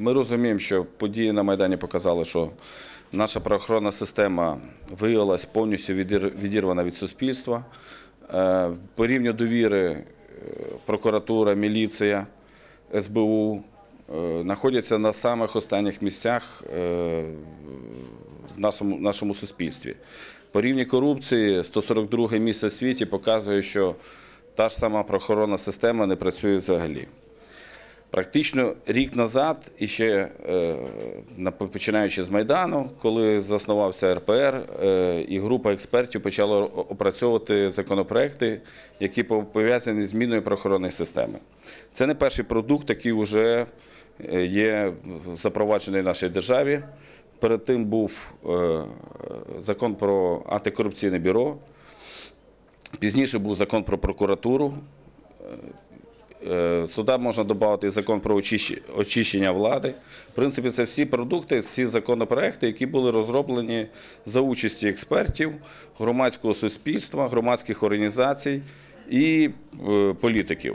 Ми розуміємо, що події на Майдані показали, що наша правоохоронна система виявилась повністю відірвана від суспільства. Е, По рівню довіри е, прокуратура, міліція, СБУ е, знаходяться на самих останніх місцях в нашому, суспільстві. По рівні корупції 142 місце світі показує, що та ж сама правоохоронна система не працює взагалі. Практично рік назад, і ще е, починаючи з Майдану, коли заснувався РПР, е, і група експертів почала опрацьовувати законопроекти, які пов'язані з зміною правоохоронної системи. Це не перший продукт, який вже е, є запроваджений в нашій державі. Перед тим був закон про антикорупційне бюро, пізніше був закон про прокуратуру. Е, Сюди можна додати і закон про очищення влади. В принципі, це всі продукти, всі законопроекти, які були розроблені за участі експертів, громадського суспільства, громадських організацій і е, політиків.